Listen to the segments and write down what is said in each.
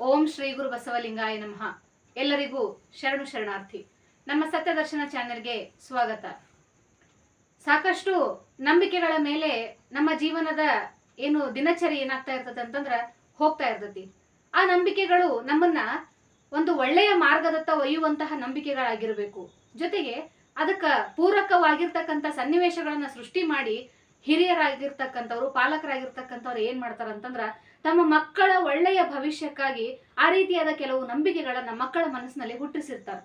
ಓಂ ಶ್ರೀ ಗುರು ಬಸವಲಿಂಗಾಯ ನಮಃ. ಎಲ್ಲರಿಗೂ ಶರಣು ಶರಣಾರ್ಥಿ. ನಮ್ಮ ಸತ್ಯದರ್ಶನ ಚಾನೆಲ್ಗೆ ಸ್ವಾಗತ. ಸಾಕಷ್ಟು ನಂಬಿಕೆಗಳ ಮೇಲೆ ನಮ್ಮ ಜೀವನದ ಏನು ದಿನಚರಿ ಏನಾಗ್ತಾ ಇರ್ತದೆ ಅಂತಂದ್ರ ಹೋಗ್ತಾ ಇರ್ತತಿ ಆ ನಂಬಿಕೆಗಳು ನಮ್ಮನ್ನ ಒಂದು ಒಳ್ಳೆಯ ಮಾರ್ಗದತ್ತ ಒಯ್ಯುವಂತಹ ನಂಬಿಕೆಗಳಾಗಿರಬೇಕು. ಜೊತೆಗೆ ಅದಕ್ಕ ಪೂರಕವಾಗಿರ್ತಕ್ಕಂಥ ಸನ್ನಿವೇಶಗಳನ್ನ ಸೃಷ್ಟಿ ಮಾಡಿ ಹಿರಿಯರಾಗಿರ್ತಕ್ಕಂಥವ್ರು, ಪಾಲಕರಾಗಿರ್ತಕ್ಕಂಥವ್ರು ಏನ್ ಮಾಡ್ತಾರ ಅಂತಂದ್ರ ತಮ್ಮ ಮಕ್ಕಳ ಒಳ್ಳೆಯ ಭವಿಷ್ಯಕ್ಕಾಗಿ ಆ ರೀತಿಯಾದ ಕೆಲವು ನಂಬಿಕೆಗಳನ್ನ ಮಕ್ಕಳ ಮನಸ್ಸಿನಲ್ಲಿ ಹುಟ್ಟಿಸಿರ್ತಾರೆ.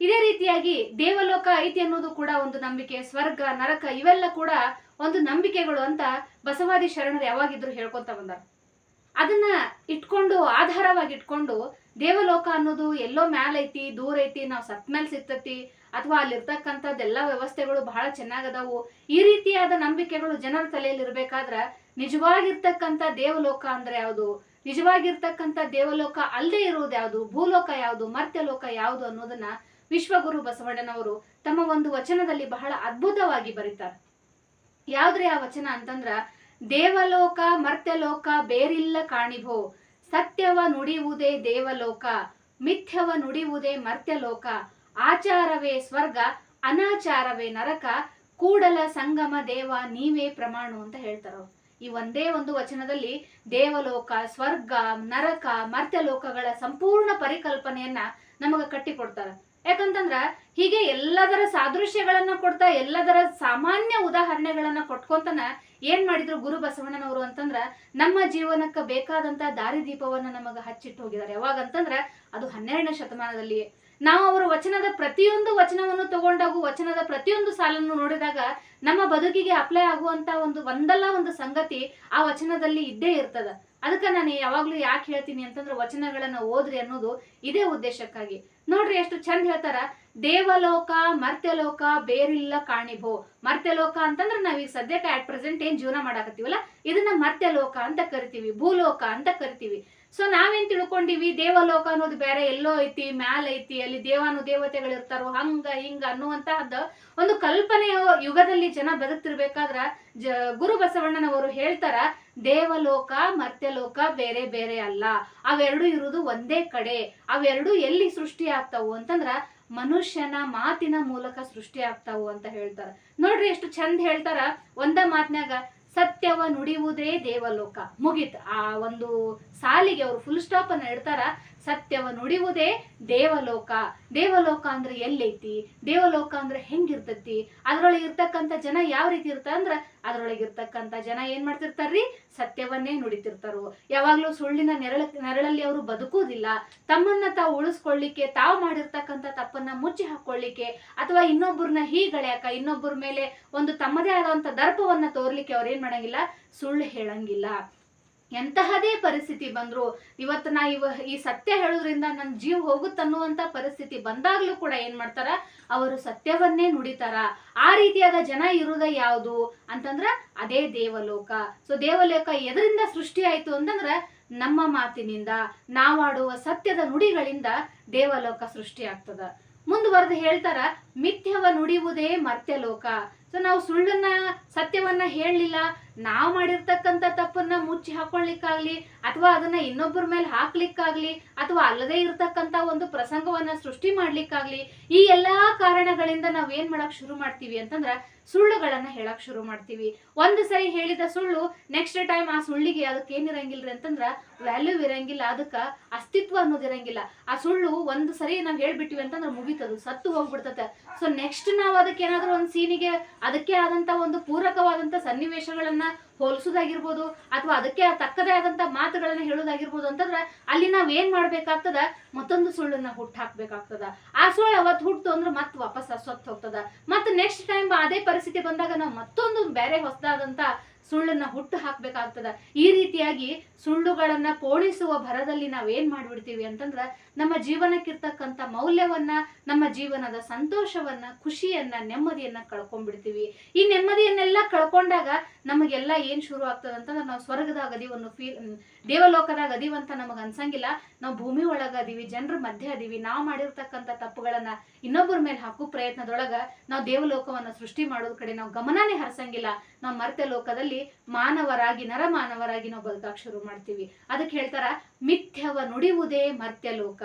ಇದೇ ರೀತಿಯಾಗಿ ದೇವಲೋಕ ಐತಿ ಅನ್ನೋದು ಕೂಡ ಒಂದು ನಂಬಿಕೆ, ಸ್ವರ್ಗ, ನರಕ ಇವೆಲ್ಲ ಕೂಡ ಒಂದು ನಂಬಿಕೆಗಳು ಅಂತ ಬಸವಾದಿ ಶರಣರು ಯಾವಾಗಿದ್ರು ಹೇಳ್ಕೊತ ಬಂದಾರ. ಅದನ್ನ ಇಟ್ಕೊಂಡು, ಆಧಾರವಾಗಿ ಇಟ್ಕೊಂಡು ದೇವಲೋಕ ಅನ್ನೋದು ಎಲ್ಲೋ ಮ್ಯಾಲ ಐತಿ ದೂರ ಐತಿ ನಾವು ಸತ್ ಮೇಲೆ ಸಿಗ್ತತಿ, ಅಥವಾ ಅಲ್ಲಿರ್ತಕ್ಕಂಥದ್ದೆಲ್ಲ ವ್ಯವಸ್ಥೆಗಳು ಬಹಳ ಚೆನ್ನಾಗದಾವು. ಈ ರೀತಿಯಾದ ನಂಬಿಕೆಗಳು ಜನರ ತಲೆಯಲ್ಲಿ ಇರ್ಬೇಕಾದ್ರ ನಿಜವಾಗಿರ್ತಕ್ಕಂಥ ದೇವಲೋಕ ಅಂದ್ರೆ ಯಾವುದು? ನಿಜವಾಗಿರ್ತಕ್ಕಂಥ ದೇವಲೋಕ ಅಲ್ಲದೆ ಇರುವುದು ಯಾವುದು? ಭೂಲೋಕ ಯಾವುದು? ಮರ್ತ್ಯಲೋಕ ಯಾವುದು ಅನ್ನೋದನ್ನ ವಿಶ್ವಗುರು ಬಸವಣ್ಣನವರು ತಮ್ಮ ಒಂದು ವಚನದಲ್ಲಿ ಬಹಳ ಅದ್ಭುತವಾಗಿ ಬರೀತಾರೆ. ಯಾವ್ದ್ರಿ ಆ ವಚನ ಅಂತಂದ್ರ ದೇವಲೋಕ, ಮರ್ತ್ಯಲೋಕ ಬೇರಿಲ್ಲ ಕಾಣಿಭೋ. ಸತ್ಯವ ನುಡಿಯುವುದೇ ದೇವಲೋಕ, ಮಿಥ್ಯವ ನುಡಿಯುವುದೇ ಮರ್ತ್ಯಲೋಕ. ಆಚಾರವೇ ಸ್ವರ್ಗ, ಅನಾಚಾರವೇ ನರಕ. ಕೂಡಲ ಸಂಗಮ ದೇವ, ನೀವೇ ಪ್ರಮಾಣು ಅಂತ ಹೇಳ್ತಾರ. ಈ ಒಂದೇ ಒಂದು ವಚನದಲ್ಲಿ ದೇವಲೋಕ, ಸ್ವರ್ಗ, ನರಕ, ಮರ್ತ್ಯಲೋಕಗಳ ಸಂಪೂರ್ಣ ಪರಿಕಲ್ಪನೆಯನ್ನ ನಮಗ ಕಟ್ಟಿಕೊಡ್ತಾರ. ಯಾಕಂತಂದ್ರ ಹೀಗೆ ಎಲ್ಲದರ ಸಾದೃಶ್ಯಗಳನ್ನ ಕೊಡ್ತಾ ಎಲ್ಲದರ ಸಾಮಾನ್ಯ ಉದಾಹರಣೆಗಳನ್ನ ಕೊಟ್ಕೊಂತನ ಏನ್ ಮಾಡಿದ್ರು ಗುರು ಬಸವಣ್ಣನವರು ಅಂತಂದ್ರ ನಮ್ಮ ಜೀವನಕ್ಕೆ ಬೇಕಾದಂತ ದಾರಿದೀಪವನ್ನ ನಮಗ ಹಚ್ಚಿಟ್ಟು ಹೋಗಿದ್ದಾರೆ. ಯಾವಾಗ ಅಂತಂದ್ರ ಅದು ಹನ್ನೆರಡನೇ ಶತಮಾನದಲ್ಲಿ. ನಾವು ಅವರ ವಚನದ ಪ್ರತಿಯೊಂದು ವಚನವನ್ನು ತಗೊಂಡಾಗೂ ವಚನದ ಪ್ರತಿಯೊಂದು ಸಾಲನ್ನು ನೋಡಿದಾಗ ನಮ್ಮ ಬದುಕಿಗೆ ಅಪ್ಲೈ ಆಗುವಂತ ಒಂದು ಒಂದಲ್ಲ ಒಂದು ಸಂಗತಿ ಆ ವಚನದಲ್ಲಿ ಇದ್ದೇ ಇರ್ತದ. ಅದಕ್ಕೆ ನಾನು ಯಾವಾಗ್ಲೂ ಯಾಕೆ ಹೇಳ್ತೀನಿ ಅಂತಂದ್ರೆ ವಚನಗಳನ್ನ ಓದ್ರಿ ಅನ್ನೋದು ಇದೇ ಉದ್ದೇಶಕ್ಕಾಗಿ. ನೋಡ್ರಿ ಎಷ್ಟು ಚಂದ ಹೇಳ್ತಾರ, ದೇವಲೋಕ, ಮರ್ತ್ಯಲೋಕ, ಬೇರಿಲ್ಲ ಕಾಣಿಭೋ. ಮರ್ತ್ಯಲೋಕ ಅಂತಂದ್ರೆ ನಾವೀಗ ಸದ್ಯಕ್ಕೆ ಅಟ್ ಪ್ರೆಸೆಂಟ್ ಏನ್ ಜೀವನ ಮಾಡಾಕತ್ತೀವಲ್ಲ, ಇದನ್ನ ಮರ್ತ್ಯಲೋಕ ಅಂತ ಕರಿತೀವಿ, ಭೂಲೋಕ ಅಂತ ಕರಿತೀವಿ. ಸೊ ನಾವೇನ್ ತಿಳ್ಕೊಂಡಿವಿ? ದೇವಲೋಕ ಅನ್ನೋದು ಬೇರೆ, ಎಲ್ಲೋ ಐತಿ, ಮ್ಯಾಲ ಐತಿ, ಅಲ್ಲಿ ದೇವಾನು ದೇವತೆಗಳು ಇರ್ತಾರೋ ಹಂಗ, ಹಿಂಗ ಅನ್ನುವಂತಹದ್ದು ಒಂದು ಕಲ್ಪನೆಯ ಯುಗದಲ್ಲಿ ಜನ ಬದುಕ್ತಿರ್ಬೇಕಾದ್ರ, ಜ, ಗುರು ಬಸವಣ್ಣನವರು ಹೇಳ್ತಾರ, ದೇವಲೋಕ, ಮರ್ತ್ಯಲೋಕ ಬೇರೆ ಬೇರೆ ಅಲ್ಲ. ಅವೆರಡು ಇರುವುದು ಒಂದೇ ಕಡೆ. ಅವೆರಡು ಎಲ್ಲಿ ಸೃಷ್ಟಿ ಆಗ್ತಾವು ಅಂತಂದ್ರ, ಮನುಷ್ಯನ ಮಾತಿನ ಮೂಲಕ ಸೃಷ್ಟಿ ಆಗ್ತಾವು ಅಂತ ಹೇಳ್ತಾರ. ನೋಡ್ರಿ ಎಷ್ಟು ಚಂದ ಹೇಳ್ತಾರ, ಒಂದ ಮಾತ್ನ್ಯಾಗ ಸತ್ಯವ ನುಡಿಯುವುದೇ ದೇವಲೋಕ. ಮುಗೀತು. ಆ ಒಂದು ಸಾಲಿಗೆ ಅವರು ಫುಲ್ ಸ್ಟಾಪ್ ಅನ್ನ ಇಡ್ತಾರ. ಸತ್ಯವ ನುಡಿಯುವುದೇ ದೇವಲೋಕ. ದೇವಲೋಕ ಅಂದ್ರೆ ಎಲ್ಲೈತಿ? ದೇವಲೋಕ ಅಂದ್ರೆ ಹೆಂಗಿರ್ತತಿ? ಅದರೊಳಗೆ ಇರ್ತಕ್ಕಂಥ ಜನ ಯಾವ ರೀತಿ ಇರ್ತಾರೆ ಅಂದ್ರ ಅದರೊಳಗೆ ಇರ್ತಕ್ಕಂಥ ಜನ ಏನ್ ಮಾಡ್ತಿರ್ತಾರ್ರಿ? ಸತ್ಯವನ್ನೇ ನುಡಿತಿರ್ತಾರು. ಯಾವಾಗ್ಲೂ ಸುಳ್ಳಿನ ನೆರಳ, ನೆರಳಲ್ಲಿ ಅವರು ಬದುಕುವುದಿಲ್ಲ. ತಮ್ಮನ್ನ ತಾವು ಉಳಿಸ್ಕೊಳ್ಳಿಕ್ಕೆ, ತಾವು ಮಾಡಿರ್ತಕ್ಕಂಥ ತಪ್ಪನ್ನ ಮುಚ್ಚಿ ಹಾಕೊಳ್ಳಿಕ್ಕೆ, ಅಥವಾ ಇನ್ನೊಬ್ಬರನ್ನ ಹೀಗಳ್ಯಾಕ, ಇನ್ನೊಬ್ಬರ ಮೇಲೆ ಒಂದು ತಮ್ಮದೇ ಆದಂತ ದರ್ಪವನ್ನ ತೋರ್ಲಿಕ್ಕೆ ಅವ್ರು ಏನ್ ಮಾಡಂಗಿಲ್ಲ? ಸುಳ್ಳು ಹೇಳಂಗಿಲ್ಲ. ಎಂತಹದೇ ಪರಿಸ್ಥಿತಿ ಬಂದ್ರು. ಇವತ್ತು ನಾ ಇವ ಈ ಸತ್ಯ ಹೇಳೋದ್ರಿಂದ ನನ್ನ ಜೀವ ಹೋಗುತ್ತನ್ನುವಂತ ಪರಿಸ್ಥಿತಿ ಬಂದಾಗ್ಲೂ ಕೂಡ ಏನ್ ಮಾಡ್ತಾರ? ಅವರು ಸತ್ಯವನ್ನೇ ನುಡಿತಾರ. ಆ ರೀತಿಯಾದ ಜನ ಇರುವುದ ಯಾವುದು? ಅಂತಂದ್ರ ಅದೇ ದೇವಲೋಕ. ಸೊ ದೇವಲೋಕ ಎದರಿಂದ ಸೃಷ್ಟಿ ಆಯ್ತು ಅಂತಂದ್ರ ನಮ್ಮ ಮಾತಿನಿಂದ, ನಾವಾಡುವ ಸತ್ಯದ ನುಡಿಗಳಿಂದ ದೇವಲೋಕ ಸೃಷ್ಟಿ ಆಗ್ತದ. ಮುಂದುವರೆದು ಹೇಳ್ತಾರ, ಮಿಥ್ಯವ ನುಡಿಯುವುದೇ ಮರ್ತ್ಯಲೋಕ. ಸೊ ನಾವು ಸುಳ್ಳನ್ನ, ಸತ್ಯವನ್ನ ಹೇಳಲಿಲ್ಲ. ನಾವು ಮಾಡಿರ್ತಕ್ಕಂಥ ತಪ್ಪನ್ನ ಮುಚ್ಚಿ ಹಾಕೊಳ್ಳಿಕ್ಕಾಗಲಿ ಅಥವಾ ಅದನ್ನ ಇನ್ನೊಬ್ಬರ ಮೇಲೆ ಹಾಕ್ಲಿಕ್ಕಾಗ್ಲಿ, ಅಥವಾ ಅಲ್ಲದೇ ಇರತಕ್ಕಂಥ ಒಂದು ಪ್ರಸಂಗವನ್ನ ಸೃಷ್ಟಿ ಮಾಡ್ಲಿಕ್ಕಾಗ್ಲಿ, ಈ ಎಲ್ಲಾ ಕಾರಣಗಳಿಂದ ನಾವು ಏನ್ ಮಾಡಕ್ ಶುರು ಮಾಡ್ತೀವಿ ಅಂತಂದ್ರ ಸುಳ್ಳುಗಳನ್ನ ಹೇಳಕ್ ಶುರು ಮಾಡ್ತೀವಿ. ಒಂದು ಸರಿ ಹೇಳಿದ ಸುಳ್ಳು ನೆಕ್ಸ್ಟ್ ಟೈಮ್ ಆ ಸುಳ್ಳಿಗೆ ಅದಕ್ಕೆ ಏನಿರಂಗಿಲ್ರಿ ಅಂತಂದ್ರ ವ್ಯಾಲ್ಯೂ ಇರಂಗಿಲ್ಲ, ಅದಕ್ಕೆ ಅಸ್ತಿತ್ವ ಅನ್ನೋದು ಇರಂಗಿಲ್ಲ. ಆ ಸುಳ್ಳು ಒಂದು ಸರಿ ನಾವ್ ಹೇಳ್ಬಿಟ್ಟಿವಿ ಅಂತಂದ್ರ ಮುಗಿತದು, ಸತ್ತು ಹೋಗ್ಬಿಡ್ತತೆ. ಸೊ ನೆಕ್ಸ್ಟ್ ನಾವು ಅದಕ್ಕೆ ಏನಾದರೂ ಒಂದು ಸೀನಿಗೆ ಅದಕ್ಕೆ ಆದಂತ ಒಂದು ಪೂರಕವಾದಂತ ಸನ್ನಿವೇಶಗಳನ್ನ ಹೋಲಿಸೋದಾಗಿರ್ಬೋದು ಅಥವಾ ಅದಕ್ಕೆ ತಕ್ಕದೇ ಆದಂತ ಮಾತುಗಳನ್ನ ಹೇಳೋದಾಗಿರ್ಬೋದು ಅಂತಂದ್ರೆ ಅಲ್ಲಿ ನಾವ್ ಏನ್ ಮಾಡ್ಬೇಕಾಗ್ತದ? ಮತ್ತೊಂದು ಸುಳ್ಳನ್ನ ಹುಟ್ಟು ಹಾಕ್ಬೇಕಾಗ್ತದ. ಆ ಸುಳ್ಳು ಅವತ್ತು ಹುಟ್ಟು ಅಂದ್ರೆ ಮತ್ತೆ ವಾಪಸ್ ಸೊತ್ತು ಹೋಗ್ತದ. ಮತ್ತೆ ನೆಕ್ಸ್ಟ್ ಟೈಮ್ ಅದೇ ಪರಿಸ್ಥಿತಿ ಬಂದಾಗ ನಾವು ಮತ್ತೊಂದು ಬೇರೆ ಹೊಸದಾದಂತ ಸುಳ್ಳನ್ನ ಹುಟ್ಟು ಹಾಕ್ಬೇಕಾಗ್ತದ. ಈ ರೀತಿಯಾಗಿ ಸುಳ್ಳುಗಳನ್ನ ಪೋಣಿಸುವ ಭರದಲ್ಲಿ ನಾವ್ ಏನ್ ಮಾಡ್ಬಿಡ್ತೀವಿ ಅಂತಂದ್ರ ನಮ್ಮ ಜೀವನಕ್ಕಿರ್ತಕ್ಕಂಥ ಮೌಲ್ಯವನ್ನ, ನಮ್ಮ ಜೀವನದ ಸಂತೋಷವನ್ನ, ಖುಷಿಯನ್ನ, ನೆಮ್ಮದಿಯನ್ನ ಕಳ್ಕೊಂಡ್ಬಿಡ್ತೀವಿ. ಈ ನೆಮ್ಮದಿಯನ್ನೆಲ್ಲ ಕಳ್ಕೊಂಡಾಗ ನಮಗೆಲ್ಲ ಏನ್ ಶುರು ಆಗ್ತದ ಅಂತಂದ್ರೆ ನಾವು ಸ್ವರ್ಗದಾಗ ಅದೀವನ್ನು ಫೀಲ್ ದೇವಲೋಕದಾಗ ಅದೀವಂತ ನಮಗ ಅನ್ಸಂಗಿಲ್ಲ. ನಾವು ಭೂಮಿ ಒಳಗ ಅದೀವಿ, ಜನರ ಮಧ್ಯೆ ಅದೀವಿ, ನಾವು ಮಾಡಿರ್ತಕ್ಕಂಥ ತಪ್ಪುಗಳನ್ನ ಇನ್ನೊಬ್ಬರ ಮೇಲೆ ಹಾಕೋ ಪ್ರಯತ್ನದೊಳಗ ನಾವು ದೇವಲೋಕವನ್ನ ಸೃಷ್ಟಿ ಮಾಡೋದ್ ಕಡೆ ನಾವು ಗಮನನೇ ಹರಿಸಂಗಿಲ್ಲ. ನಾವು ಮರ್ತ್ಯ ಲೋಕದಲ್ಲಿ ಮಾನವರಾಗಿ, ನರಮಾನವರಾಗಿ ನಾವು ಬದುಕಾಕ್ ಶುರು ಮಾಡ್ತೀವಿ. ಅದಕ್ಕೆ ಹೇಳ್ತಾರ, ಮಿಥ್ಯವ ನುಡಿಯುವುದೇ ಮರ್ತ್ಯ ಲೋಕ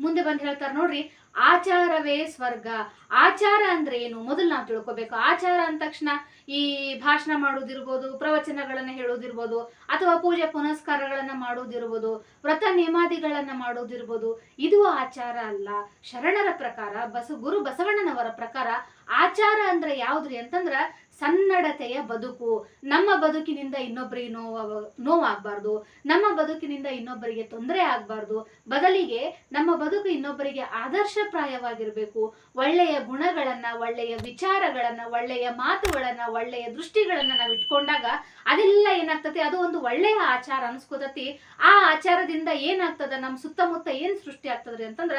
ಮುಂದೆ ಬಂದು ಹೇಳ್ತಾರೆ ನೋಡ್ರಿ ಆಚಾರವೇ ಸ್ವರ್ಗ. ಆಚಾರ ಅಂದ್ರೆ ಏನು? ಮೊದಲು ನಾವು ತಿಳ್ಕೊಬೇಕು. ಆಚಾರ ಅಂದ ತಕ್ಷಣ ಈ ಭಾಷಣ ಮಾಡೋದಿರ್ಬೋದು, ಪ್ರವಚನಗಳನ್ನ ಹೇಳೋದಿರ್ಬೋದು, ಅಥವಾ ಪೂಜೆ ಪುನಸ್ಕಾರಗಳನ್ನ ಮಾಡೋದಿರ್ಬೋದು, ವ್ರತ ನೇಮಾದಿಗಳನ್ನ ಮಾಡೋದಿರ್ಬೋದು. ಇದು ಆಚಾರ ಅಲ್ಲ. ಶರಣರ ಪ್ರಕಾರ, ಬಸ, ಗುರು ಬಸವಣ್ಣನವರ ಪ್ರಕಾರ ಆಚಾರ ಅಂದ್ರೆ ಯಾವ್ದ್ರಿ ಅಂತಂದ್ರ ಸನ್ನಡತೆಯ ಬದುಕು. ನಮ್ಮ ಬದುಕಿನಿಂದ ಇನ್ನೊಬ್ಬರಿಗೆ ನೋವ ನೋವಾಗಬಾರ್ದು. ನಮ್ಮ ಬದುಕಿನಿಂದ ಇನ್ನೊಬ್ಬರಿಗೆ ತೊಂದರೆ ಆಗಬಾರ್ದು. ಬದಲಿಗೆ ನಮ್ಮ ಬದುಕು ಇನ್ನೊಬ್ಬರಿಗೆ ಆದರ್ಶಪ್ರಾಯವಾಗಿರ್ಬೇಕು ಒಳ್ಳೆಯ ಗುಣಗಳನ್ನ, ಒಳ್ಳೆಯ ವಿಚಾರಗಳನ್ನ, ಒಳ್ಳೆಯ ಮಾತುಗಳನ್ನ, ಒಳ್ಳೆಯ ದೃಷ್ಟಿಗಳನ್ನ ನಾವು ಇಟ್ಕೊಂಡಾಗ ಅದೆಲ್ಲ ಏನಾಗ್ತದೆ? ಅದು ಒಂದು ಒಳ್ಳೆಯ ಆಚಾರ ಅನ್ಸ್ಕೋತತಿ. ಆ ಆಚಾರದಿಂದ ಏನಾಗ್ತದ? ನಮ್ಮ ಸುತ್ತಮುತ್ತ ಏನ್ ಸೃಷ್ಟಿ ಆಗ್ತದ್ರಿ ಅಂತಂದ್ರ,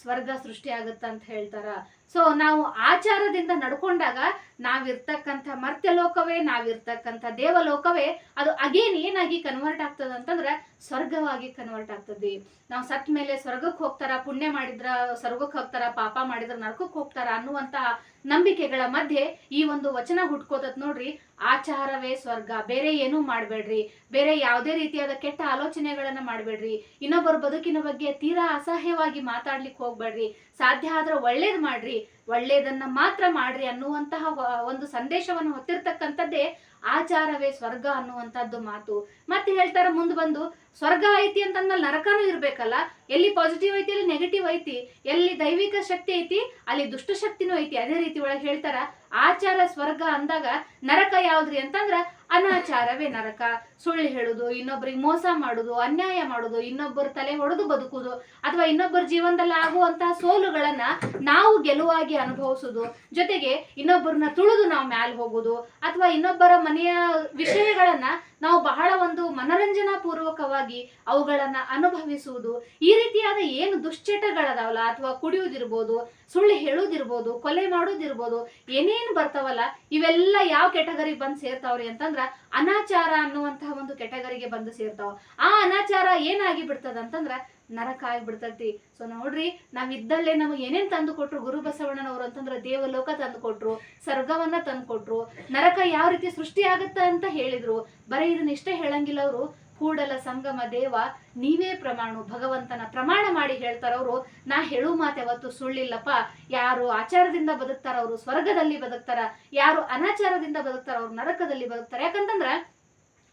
ಸ್ವರ್ಗ ಸೃಷ್ಟಿ ಆಗುತ್ತ ಅಂತ ಹೇಳ್ತಾರ. ಸೊ ನಾವು ಆಚಾರದಿಂದ ನಡ್ಕೊಂಡಾಗ ನಾವಿರ್ತಕ್ಕಂಥ ಮರ್ತ್ಯ ಲೋಕವೇ ನಾವಿರ್ತಕ್ಕಂಥ ದೇವಲೋಕವೇ, ಅದು ಅಗೇನ್ ಏನಾಗಿ ಕನ್ವರ್ಟ್ ಆಗ್ತದ ಅಂತಂದ್ರೆ ಸ್ವರ್ಗವಾಗಿ ಕನ್ವರ್ಟ್ ಆಗ್ತದೆ. ನಾವು ಸತ್ ಮೇಲೆ ಸ್ವರ್ಗಕ್ಕೆ ಹೋಗ್ತಾರ, ಪುಣ್ಯ ಮಾಡಿದ್ರ ಸ್ವರ್ಗಕ್ಕೆ ಹೋಗ್ತಾರ, ಪಾಪ ಮಾಡಿದ್ರ ನರಕಕ್ಕೆ ಹೋಗ್ತಾರ ಅನ್ನುವಂತಹ ನಂಬಿಕೆಗಳ ಮಧ್ಯೆ ಈ ಒಂದು ವಚನ ಹುಟ್ಕೋತತ್ ನೋಡ್ರಿ, ಆಚಾರವೇ ಸ್ವರ್ಗ, ಬೇರೆ ಏನೂ ಮಾಡಬೇಡ್ರಿ. ಬೇರೆ ಯಾವುದೇ ರೀತಿಯಾದ ಕೆಟ್ಟ ಆಲೋಚನೆಗಳನ್ನ ಮಾಡಬೇಡ್ರಿ. ಇನ್ನೊಬ್ಬರ ಬದುಕಿನ ಬಗ್ಗೆ ತೀರಾ ಅಸಹ್ಯವಾಗಿ ಮಾತಾಡ್ಲಿಕ್ಕೆ ಹೋಗ್ಬೇಡ್ರಿ. ಸಾಧ್ಯ ಆದ್ರೆ ಒಳ್ಳೇದ್ ಮಾಡ್ರಿ. ಒಳ್ಳೇದನ್ನ ಮಾತ್ರ ಮಾಡ್ರಿ ಅನ್ನುವಂತಹ ಒಂದು ಸಂದೇಶವನ್ನು ಹೊತ್ತಿರ್ತಕ್ಕಂಥದ್ದೇ ಆಚಾರವೇ ಸ್ವರ್ಗ ಅನ್ನುವಂಥದ್ದು ಮಾತು. ಮತ್ತೆ ಹೇಳ್ತಾರ ಮುಂದ್ ಬಂದು, ಸ್ವರ್ಗ ಐತಿ ಅಂತಂದ್ಮೇಲೆ ನರಕನೂ ಇರ್ಬೇಕಲ್ಲ? ಎಲ್ಲಿ ಪಾಸಿಟಿವ್ ಐತಿ ಅಲ್ಲಿ ನೆಗೆಟಿವ್ ಐತಿ? ಎಲ್ಲಿ ದೈವಿಕ ಶಕ್ತಿ ಐತಿ, ಅಲ್ಲಿ ದುಷ್ಟ ಶಕ್ತಿನೂ ಐತಿ. ಅದೇ ರೀತಿ ಒಳಗೆ ಹೇಳ್ತಾರ ಆಚಾರ ಸ್ವರ್ಗ ಅಂದಾಗ ನರಕ ಯಾವ್ದ್ರಿ ಅಂತಂದ್ರ ಅನಾಚಾರವೇ ನರಕ. ಸುಳ್ಳು ಹೇಳುದು ಇನ್ನೊಬ್ಬರಿಗೆ ಮೋಸ ಮಾಡುದು, ಅನ್ಯಾಯ ಮಾಡುದು, ಇನ್ನೊಬ್ಬರ ತಲೆ ಹೊಡೆದು ಬದುಕುದು ಅಥವಾ ಇನ್ನೊಬ್ಬರ ಜೀವನದಲ್ಲಿ ಆಗುವಂತಹ ಸೋಲುಗಳನ್ನ ನಾವು ಗೆಲುವಾಗಿ ಅನುಭವಿಸುದು. ಜೊತೆಗೆ ಇನ್ನೊಬ್ಬರನ್ನ ತುಳಿದು ನಾವು ಮ್ಯಾಲ್ ಹೋಗುದು ಅಥವಾ ಇನ್ನೊಬ್ಬರ ಮನೆಯ ವಿಷಯಗಳನ್ನ ನಾವು ಬಹಳ ಒಂದು ಮನರಂಜನಾ ಪೂರ್ವಕವಾಗಿ ಅವುಗಳನ್ನ ಅನುಭವಿಸುವುದು. ಈ ರೀತಿಯಾದ ಏನು ದುಶ್ಚಟಗಳದಾವಲ್ಲ, ಅಥವಾ ಕುಡಿಯುವುದಿರ್ಬೋದು, ಸುಳ್ಳು ಹೇಳುವುದಿರ್ಬೋದು, ಕೊಲೆ ಮಾಡೋದಿರ್ಬೋದು ಏನೇನು ಬರ್ತಾವಲ್ಲ, ಇವೆಲ್ಲ ಯಾವ ಕೆಟಗರಿಗೆ ಬಂದು ಸೇರ್ತಾವ್ರಿ ಅಂತಂದ್ರ ಅನಾಚಾರ ಅನ್ನುವಂತಹ ಒಂದು ಕೆಟಗರಿಗೆ ಬಂದು ಸೇರ್ತಾವ. ಆ ಅನಾಚಾರ ಏನಾಗಿ ಬಿಡ್ತದ ಅಂತಂದ್ರ ನರಕ ಆಗಿಬಿಡ್ತೈತಿ. ಸೊ ನೋಡ್ರಿ ನಾವ್ ಇದ್ದಲ್ಲೇ ನಮಗೆ ಏನೇನ್ ತಂದು ಕೊಟ್ರು, ಗುರು ಬಸವಣ್ಣನವರು ಅಂತಂದ್ರ ದೇವಲೋಕ ತಂದು ಕೊಟ್ರು ಸ್ವರ್ಗವನ್ನ ತಂದು ಕೊಟ್ರು, ನರಕ ಯಾವ ರೀತಿ ಸೃಷ್ಟಿ ಆಗತ್ತ ಅಂತ ಹೇಳಿದ್ರು, ಬರೀ ಇದನ್ನ ಇಷ್ಟೇ ಹೇಳಂಗಿಲ್ಲ ಅವರು ಕೂಡಲ ಸಂಗಮ ದೇವ, ನೀವೇ ಪ್ರಮಾಣು, ಭಗವಂತನ ಪ್ರಮಾಣ ಮಾಡಿ ಹೇಳ್ತಾರವ್ರು, ನಾ ಹೇಳು ಮಾತು ಯಾವತ್ತು ಸುಳ್ಳಿಲ್ಲಪ್ಪ. ಯಾರು ಆಚಾರದಿಂದ ಬದುಕ್ತಾರ, ಅವರು ಸ್ವರ್ಗದಲ್ಲಿ ಬದುಕ್ತಾರ. ಯಾರು ಅನಾಚಾರದಿಂದ ಬದುಕ್ತಾರ, ಅವ್ರು ನರಕದಲ್ಲಿ ಬದುಕ್ತಾರ. ಯಾಕಂತಂದ್ರ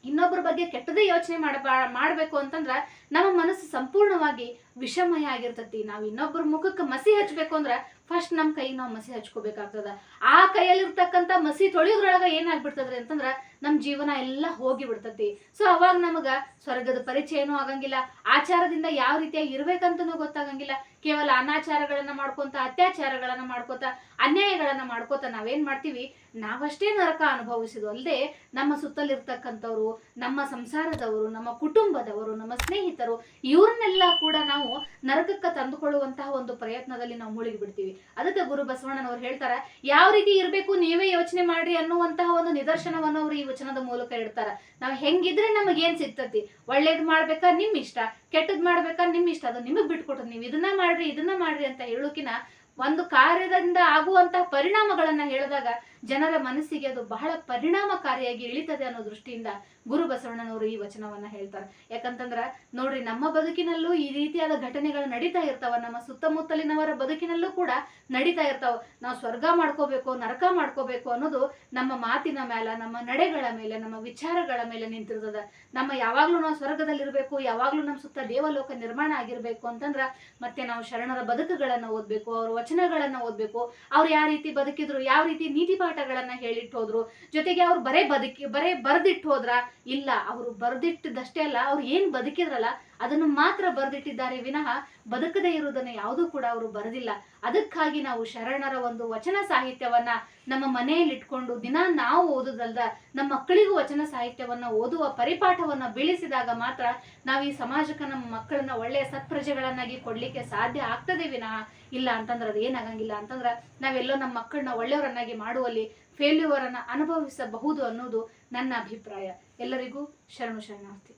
ಇನ್ನೊಬ್ಬರ ಬಗ್ಗೆ ಕೆಟ್ಟದೇ ಯೋಚನೆ ಮಾಡಬಾ ಮಾಡ್ಬೇಕು ಅಂತಂದ್ರ, ನಮ್ಮ ಮನಸ್ಸು ಸಂಪೂರ್ಣವಾಗಿ ವಿಷಮಯ ಆಗಿರ್ತತಿ. ನಾವು ಇನ್ನೊಬ್ಬರ ಮುಖಕ್ಕೆ ಮಸಿ ಹಚ್ಬೇಕು ಅಂದ್ರ ಫಸ್ಟ್ ನಮ್ಮ ಕೈ ನಾವು ಮಸಿ ಹಚ್ಕೋಬೇಕಾಗ್ತದ. ಆ ಕೈಯಲ್ಲಿರ್ತಕ್ಕಂಥ ಮಸಿ ತೊಳೆಯೋದ್ರೊಳಗ ಏನಾಗ್ಬಿಡ್ತದ್ರಿ ಅಂತಂದ್ರ ನಮ್ ಜೀವನ ಎಲ್ಲ ಹೋಗಿ ಬಿಡ್ತತಿ ಸೊ ಅವಾಗ ನಮಗ ಸ್ವರ್ಗದ ಪರಿಚಯನೂ ಆಗಂಗಿಲ್ಲ. ಆಚಾರದಿಂದ ಯಾವ ರೀತಿಯಾಗಿ ಇರ್ಬೇಕಂತನೂ ಗೊತ್ತಾಗಂಗಿಲ್ಲ. ಕೇವಲ ಅನಾಚಾರಗಳನ್ನ ಮಾಡ್ಕೊಂತ, ಅತ್ಯಾಚಾರಗಳನ್ನ ಮಾಡ್ಕೋತ, ಅನ್ಯಾಯಗಳನ್ನ ಮಾಡ್ಕೋತ ನಾವೇನ್ ಮಾಡ್ತೀವಿ? ನಾವಷ್ಟೇ ನರಕ ಅನುಭವಿಸಿದ್ವು ಅಲ್ಲದೆ ನಮ್ಮ ಸುತ್ತಲಿರ್ತಕ್ಕಂಥವ್ರು, ನಮ್ಮ ಸಂಸಾರದವರು, ನಮ್ಮ ಕುಟುಂಬದವರು, ನಮ್ಮ ಸ್ನೇಹಿತರು ಇವ್ರನ್ನೆಲ್ಲ ಕೂಡ ನಾವು ನರಕಕ್ಕೆ ತಂದುಕೊಳ್ಳುವಂತಹ ಒಂದು ಪ್ರಯತ್ನದಲ್ಲಿ ನಾವು ಮುಳುಗಿ ಬಿಡ್ತೀವಿ ಅದಕ್ಕೆ ಗುರು ಬಸವಣ್ಣನವ್ರು ಹೇಳ್ತಾರ, ಯಾವ ರೀತಿ ಇರಬೇಕು ನೀವೇ ಯೋಚನೆ ಮಾಡ್ರಿ ಅನ್ನುವಂತಹ ಒಂದು ನಿದರ್ಶನವನ್ನು ಅವರು ಈ ವಚನದ ಮೂಲಕ ಇಡ್ತಾರ. ನಾವು ಹೆಂಗಿದ್ರೆ ನಮಗೇನ್ ಸಿಗ್ತತಿ? ಒಳ್ಳೇದ್ ಮಾಡ್ಬೇಕಾ ನಿಮ್ ಇಷ್ಟ, ಕೆಟ್ಟದ್ ಮಾಡ್ಬೇಕಾ ನಿಮ್ ಇಷ್ಟ? ಅದು ನಿಮಗ್ ಬಿಟ್ಕೊಟ್ರಿ ನೀವು ಇದನ್ನ ಮಾಡ್ರಿ ಇದನ್ನ ಮಾಡ್ರಿ ಅಂತ ಹೇಳೋಕಿನ ಒಂದು ಕಾರ್ಯದಿಂದ ಆಗುವಂತಹ ಪರಿಣಾಮಗಳನ್ನ ಹೇಳಿದಾಗ ಜನರ ಮನಸ್ಸಿಗೆ ಅದು ಬಹಳ ಪರಿಣಾಮಕಾರಿಯಾಗಿ ಇಳಿತದೆ ಅನ್ನೋ ದೃಷ್ಟಿಯಿಂದ ಗುರು ಬಸವಣ್ಣನವರು ಈ ವಚನವನ್ನ ಹೇಳ್ತಾರೆ. ಯಾಕಂತಂದ್ರ, ನೋಡ್ರಿ, ನಮ್ಮ ಬದುಕಿನಲ್ಲೂ ಈ ರೀತಿಯಾದ ಘಟನೆಗಳು ನಡೀತಾ ಇರ್ತಾವ. ನಮ್ಮ ಸುತ್ತಮುತ್ತಲಿನವರ ಬದುಕಿನಲ್ಲೂ ಕೂಡ ನಡೀತಾ ಇರ್ತಾವ. ನಾವು ಸ್ವರ್ಗ ಮಾಡ್ಕೋಬೇಕು, ನರಕ ಮಾಡ್ಕೋಬೇಕು ಅನ್ನೋದು ನಮ್ಮ ಮಾತಿನ ಮೇಲೆ ನಮ್ಮ ನಡೆಗಳ ಮೇಲೆ, ನಮ್ಮ ವಿಚಾರಗಳ ಮೇಲೆ ನಿಂತಿರ್ತದ. ನಮ್ಮ ಯಾವಾಗ್ಲೂ ನಾವು ಸ್ವರ್ಗದಲ್ಲಿರ್ಬೇಕು, ಯಾವಾಗ್ಲೂ ನಮ್ಮ ಸುತ್ತ ದೇವಲೋಕ ನಿರ್ಮಾಣ ಆಗಿರ್ಬೇಕು ಅಂತಂದ್ರ, ಮತ್ತೆ ನಾವು ಶರಣರ ಬದುಕುಗಳನ್ನ ಓದ್ಬೇಕು, ಅವ್ರ ವಚನಗಳನ್ನ ಓದ್ಬೇಕು. ಅವ್ರು ಯಾವ ರೀತಿ ಬದುಕಿದ್ರು, ಯಾವ ರೀತಿ ನೀತಿ ಪಾಠಗಳನ್ನ ಹೇಳಿಟ್ಟು ಹೋದ್ರು. ಜೊತೆಗೆ ಅವ್ರು ಬರೇ ಬದುಕಿ, ಬರೇ ಬರ್ದಿಟ್ಟು ಹೋದ್ರ, ಇಲ್ಲ, ಅವರು ಬರ್ದಿಟ್ಟಿದ್ದಷ್ಟೇ ಅಲ್ಲ, ಅವ್ರು ಏನ್ ಬದುಕಿದ್ರಲ್ಲ, ಅದನ್ನು ಮಾತ್ರ ಬರ್ದಿಟ್ಟಿದ್ದಾರೆ. ವಿನಃ ಬದುಕದೇ ಇರುವುದನ್ನು ಯಾವುದೂ ಕೂಡ ಅವರು ಬರೆದಿಲ್ಲ. ಅದಕ್ಕಾಗಿ ನಾವು ಶರಣರ ಒಂದು ವಚನ ಸಾಹಿತ್ಯವನ್ನ ನಮ್ಮ ಮನೆಯಲ್ಲಿ ಇಟ್ಕೊಂಡು ದಿನ ನಾವು ಓದುದಲ್ದ, ನಮ್ಮ ಮಕ್ಕಳಿಗೂ ವಚನ ಸಾಹಿತ್ಯವನ್ನ ಓದುವ ಪರಿಪಾಠವನ್ನ ಬೆಳೆಸಿದಾಗ ಮಾತ್ರ ನಾವು ಈ ಸಮಾಜಕ್ಕೆ ನಮ್ಮ ಮಕ್ಕಳನ್ನ ಒಳ್ಳೆಯ ಸತ್ಪ್ರಜೆಗಳನ್ನಾಗಿ ಕೊಡ್ಲಿಕ್ಕೆ ಸಾಧ್ಯ ಆಗ್ತದೆ ವಿನಃ. ಇಲ್ಲ ಅಂತಂದ್ರೆ ಅದು ಏನಾಗಂಗಿಲ್ಲ. ಅಂತಂದ್ರೆ ನಾವೆಲ್ಲೋ ನಮ್ಮ ಮಕ್ಕಳನ್ನ ಒಳ್ಳೆಯವರನ್ನಾಗಿ ಮಾಡುವಲ್ಲಿ ಫೇಲ್ಯೂರ್ ಅನ್ನ ಅನುಭವಿಸಬಹುದು ಅನ್ನೋದು ನನ್ನ ಅಭಿಪ್ರಾಯ. ಎಲ್ಲರಿಗೂ ಶರಣು ಶರಣಾರ್ಥಿ.